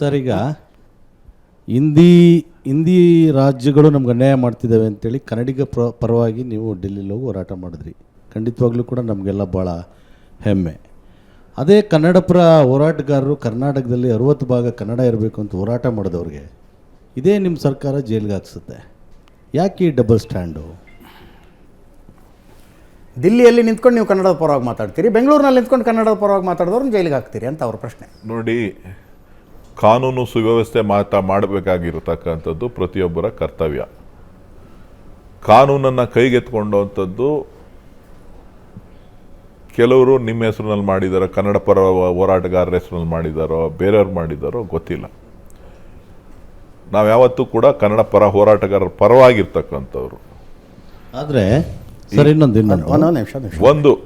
Sir ಈಗ ಹಿಂದಿ ಹಿಂದಿ ರಾಜ್ಯಗಳು ನಮ್ಗೆ ಅನ್ಯಾಯ ಮಾಡ್ತಿದ್ದಾವೆ ಅಂತೇಳಿ ಕನ್ನಡಿಗ ಪ್ರ ಪರವಾಗಿ ನೀವು ಡೆಲ್ಲಿಲಿ ಹೋಗಿ ಹೋರಾಟ ಮಾಡಿದ್ರಿ. ಖಂಡಿತವಾಗ್ಲೂ ಕೂಡ ನಮಗೆಲ್ಲ ಭಾಳ ಹೆಮ್ಮೆ. ಅದೇ ಕನ್ನಡ ಪರ ಹೋರಾಟಗಾರರು ಕರ್ನಾಟಕದಲ್ಲಿ ಅರುವತ್ತು ಭಾಗ ಕನ್ನಡ ಇರಬೇಕು ಅಂತ ಹೋರಾಟ ಮಾಡಿದವ್ರಿಗೆ ಇದೇ ನಿಮ್ಮ ಸರ್ಕಾರ ಜೈಲಿಗೆ ಹಾಕ್ಸುತ್ತೆ. ಯಾಕೆ ಈ ಡಬಲ್ ಸ್ಟ್ಯಾಂಡು ದಿಲ್ಲಿಯಲ್ಲಿ ನಿಂತ್ಕೊಂಡು ನೀವು ಕನ್ನಡದ ಪರವಾಗಿ ಮಾತಾಡ್ತೀರಿ ಬೆಂಗಳೂರಿನಲ್ಲಿ ನಿಂತ್ಕೊಂಡು ಕನ್ನಡದ ಪರವಾಗಿ ಮಾತಾಡಿದವ್ರನ್ನ ಜೈಲಿಗೆ ಹಾಕ್ತೀರಿ ಅಂತ ಅವ್ರ ಪ್ರಶ್ನೆ. ನೋಡಿ ಕಾನೂನು ಸುವ್ಯವಸ್ಥೆ ಮಾತಾ ಮಾಡಬೇಕಾಗಿರತಕ್ಕಂಥದ್ದು ಪ್ರತಿಯೊಬ್ಬರ ಕರ್ತವ್ಯ. ಕಾನೂನನ್ನು ಕೈಗೆತ್ಕೊಂಡಂಥದ್ದು ಕೆಲವರು ನಿಮ್ಮ ಹೆಸರಿನಲ್ಲಿ ಮಾಡಿದಾರೋ ಕನ್ನಡ ಪರ ಹೋರಾಟಗಾರರ ಹೆಸರಿನಲ್ಲಿ ಮಾಡಿದಾರೋ ಬೇರೆಯವ್ರು ಮಾಡಿದಾರೋ ಗೊತ್ತಿಲ್ಲ. ನಾವು ಯಾವತ್ತೂ ಕೂಡ ಕನ್ನಡ ಪರ ಹೋರಾಟಗಾರರ ಪರವಾಗಿರ್ತಕ್ಕಂಥವ್ರು. ಆದರೆ ಸರ್ ಇನ್ನೊಂದು ಇನ್ನೊಂದು. ನಿಮಿಷ ನಿಮಿಷ. ಒಂದು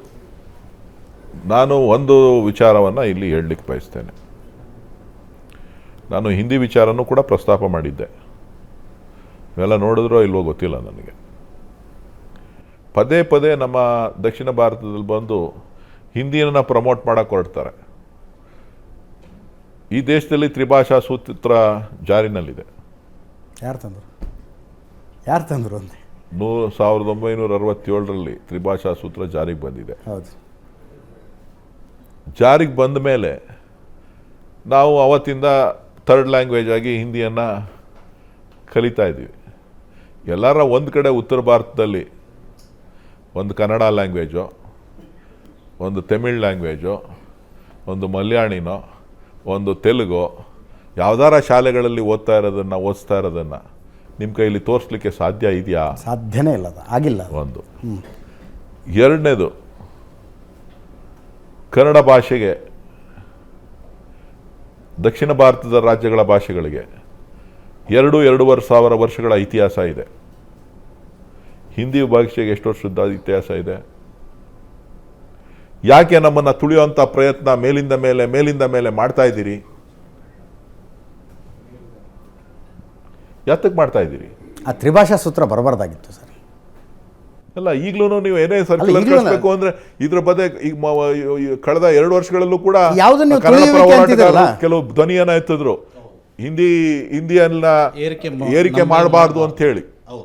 ನಾನು ಒಂದು ವಿಚಾರವನ್ನು ಇಲ್ಲಿ ಹೇಳಲಿಕ್ಕೆ ಬಯಸ್ತೇನೆ. ನಾನು ಹಿಂದಿ ವಿಚಾರನೂ ಕೂಡ ಪ್ರಸ್ತಾಪ ಮಾಡಿದ್ದೆ. ಇವೆಲ್ಲ ನೋಡಿದ್ರೋ ಇಲ್ವೋ ಗೊತ್ತಿಲ್ಲ ನನಗೆ. ಪದೇ ಪದೇ ನಮ್ಮ ದಕ್ಷಿಣ ಭಾರತದಲ್ಲಿ ಬಂದು ಹಿಂದಿಯನ್ನು ಪ್ರಮೋಟ್ ಮಾಡಕ್ಕೆ ಹೊರಡ್ತಾರೆ. ಈ ದೇಶದಲ್ಲಿ ತ್ರಿಭಾಷಾ ಸೂತ್ರ ಜಾರಿನಲ್ಲಿದೆ. ಯಾರು ತಂದರು? ಯಾರು ತಂದರು ಅಂದೆ? ನೂ ಸಾವಿರದ ಒಂಬೈನೂರ ಅರವತ್ತೇಳರಲ್ಲಿ ತ್ರಿಭಾಷಾ ಸೂತ್ರ ಜಾರಿಗೆ ಬಂದಿದೆ. ಹೌದು. ಜಾರಿಗೆ ಬಂದ ಮೇಲೆ ನಾವು ಅವತ್ತಿಂದ ಥರ್ಡ್ ಲ್ಯಾಂಗ್ವೇಜ್ ಆಗಿ ಹಿಂದಿಯನ್ನು ಕಲಿತಾ ಇದ್ದೀವಿ ಎಲ್ಲರ ಒಂದು ಕಡೆ ಉತ್ತರ ಭಾರತದಲ್ಲಿ ಒಂದು ಕನ್ನಡ ಲ್ಯಾಂಗ್ವೇಜು ಒಂದು ತಮಿಳ್ ಲ್ಯಾಂಗ್ವೇಜು ಒಂದು ಮಲಯಾಳಿನೋ ಒಂದು ತೆಲುಗು ಯಾವ್ದಾರ ಶಾಲೆಗಳಲ್ಲಿ ಓದ್ತಾ ಇರೋದನ್ನು ಓದಿಸ್ತಾ ಇರೋದನ್ನು ನಿಮ್ಮ ಕೈಯಲ್ಲಿ ತೋರಿಸ್ಲಿಕ್ಕೆ ಸಾಧ್ಯ ಇದೆಯಾ? ಸಾಧ್ಯನೇ ಇಲ್ಲ ಆಗಿಲ್ಲ ಒಂದು. ಎರಡನೇದು ಕನ್ನಡ ಭಾಷೆಗೆ ದಕ್ಷಿಣ ಭಾರತದ ರಾಜ್ಯಗಳ ಭಾಷೆಗಳಿಗೆ ಎರಡು ಎರಡೂವರೆ ಸಾವಿರ ವರ್ಷಗಳ ಇತಿಹಾಸ ಇದೆ. ಹಿಂದಿ ಭಾಷೆಗೆ ಎಷ್ಟು ವರ್ಷದ ಇತಿಹಾಸ ಇದೆ? ಯಾಕೆ ನಮ್ಮನ್ನು ತುಳಿಯುವಂಥ ಪ್ರಯತ್ನ ಮೇಲಿಂದ ಮೇಲೆ ಮೇಲಿಂದ ಮೇಲೆ ಮಾಡ್ತಾ ಇದ್ದೀರಿ? ಯಾತಕ್ಕೆ ಮಾಡ್ತಾ ಇದ್ದೀರಿ? ಆ ತ್ರಿಭಾಷಾ ಸೂತ್ರ ಬರಬಾರ್ದಾಗಿತ್ತು ಸರ್. ಅಲ್ಲ ಈಗಲೂ ನೀವು ಏನೇ ಸರ್ಕ್ಯುಲರ್ ಕಳಿಸ್ಬೇಕು ಅಂದ್ರೆ ಇದ್ರ ಬದೇ ಈಗ ಈ ಕಳೆದ ಎರಡು ವರ್ಷಗಳಲ್ಲೂ ಕೂಡ? ಕೆಲವು ಧ್ವನಿಯನ್ನ ಎತ್ತಿದ್ರು. ಹಿಂದಿ ಹಿಂದಿಯನ್ನ ಏರಿಕೆ ಮಾಡಬಾರ್ದು ಅಂತ ಹೇಳಿ ಹೌದು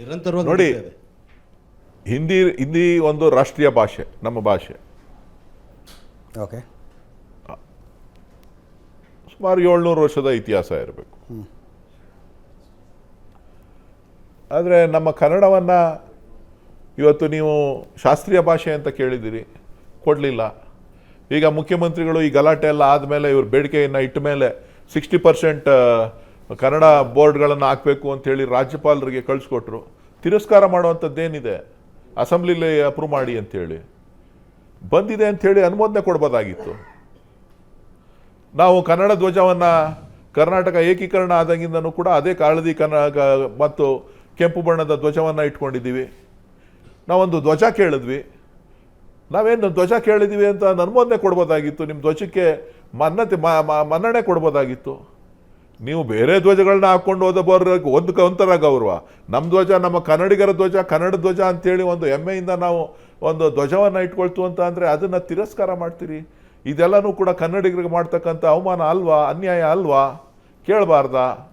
ನಿರಂತರವಾಗಿ ನೋಡಿ. ಹಿಂದಿ ಹಿಂದಿ ಒಂದು ರಾಷ್ಟ್ರೀಯ ಭಾಷೆ ನಮ್ಮ ಭಾಷೆ. ಓಕೆ. ಸುಮಾರು ಏಳ್ನೂರು ವರ್ಷದ ಇತಿಹಾಸ ಇರಬೇಕು. ಆದರೆ ನಮ್ಮ ಕನ್ನಡವನ್ನು ಇವತ್ತು ನೀವು ಶಾಸ್ತ್ರೀಯ ಭಾಷೆ ಅಂತ ಕೇಳಿದ್ದೀರಿ, ಕೊಡಲಿಲ್ಲ. ಈಗ ಮುಖ್ಯಮಂತ್ರಿಗಳು ಈ ಗಲಾಟೆ ಎಲ್ಲ ಆದಮೇಲೆ ಇವ್ರ ಬೇಡಿಕೆಯನ್ನು ಇಟ್ಟ ಮೇಲೆ ಸಿಕ್ಸ್ಟಿ ಪರ್ಸೆಂಟ್ ಕನ್ನಡ ಬೋರ್ಡ್ಗಳನ್ನು ಹಾಕಬೇಕು ಅಂತೇಳಿ ರಾಜ್ಯಪಾಲರಿಗೆ ಕಳಿಸ್ಕೊಟ್ರು. ತಿರಸ್ಕಾರ ಮಾಡುವಂಥದ್ದೇನಿದೆ? ಅಸೆಂಬ್ಲಿಲಿ ಅಪ್ರೂವ್ ಮಾಡಿ ಅಂಥೇಳಿ ಬಂದಿದೆ ಅಂಥೇಳಿ ಅನುಮೋದನೆ ಕೊಡ್ಬೋದಾಗಿತ್ತು. ನಾವು ಕನ್ನಡ ಧ್ವಜವನ್ನು ಕರ್ನಾಟಕ ಏಕೀಕರಣ ಆದಾಗಿಂದನೂ ಕೂಡ ಅದೇ ಕಾಳದಿ ಕನ್ನಡ ಮತ್ತು ಕೆಂಪು ಬಣ್ಣದ ಧ್ವಜವನ್ನು ಇಟ್ಕೊಂಡಿದ್ದೀವಿ. ನಾವೊಂದು ಧ್ವಜ ಕೇಳಿದ್ವಿ. ನಾವೇನು ಧ್ವಜ ಕೇಳಿದ್ವಿ ಅಂತ ನನ್ಮೋದನೆ ಕೊಡ್ಬೋದಾಗಿತ್ತು ನಿಮ್ಮ ಧ್ವಜಕ್ಕೆ ಮನ್ನತೆ ಮನ್ನಣೆ ಕೊಡ್ಬೋದಾಗಿತ್ತು. ನೀವು ಬೇರೆ ಧ್ವಜಗಳನ್ನ ಹಾಕ್ಕೊಂಡು ಹೋದ ಬರೋ ಒಂದು ಕ- ಒಂಥರ ಗೌರವ. ನಮ್ಮ ಧ್ವಜ, ನಮ್ಮ ಕನ್ನಡಿಗರ ಧ್ವಜ, ಕನ್ನಡ ಧ್ವಜ ಅಂತೇಳಿ ಒಂದು ಹೆಮ್ಮೆಯಿಂದ ನಾವು ಒಂದು ಧ್ವಜವನ್ನು ಇಟ್ಕೊಳ್ತು ಅಂತ ಅಂದರೆ ಅದನ್ನು ತಿರಸ್ಕಾರ ಮಾಡ್ತೀರಿ. ಇದೆಲ್ಲನೂ ಕೂಡ ಕನ್ನಡಿಗರಿಗೆ ಮಾಡ್ತಕ್ಕಂಥ ಅವಮಾನ ಅಲ್ವಾ, ಅನ್ಯಾಯ ಅಲ್ವಾ? ಕೇಳಬಾರ್ದಾ?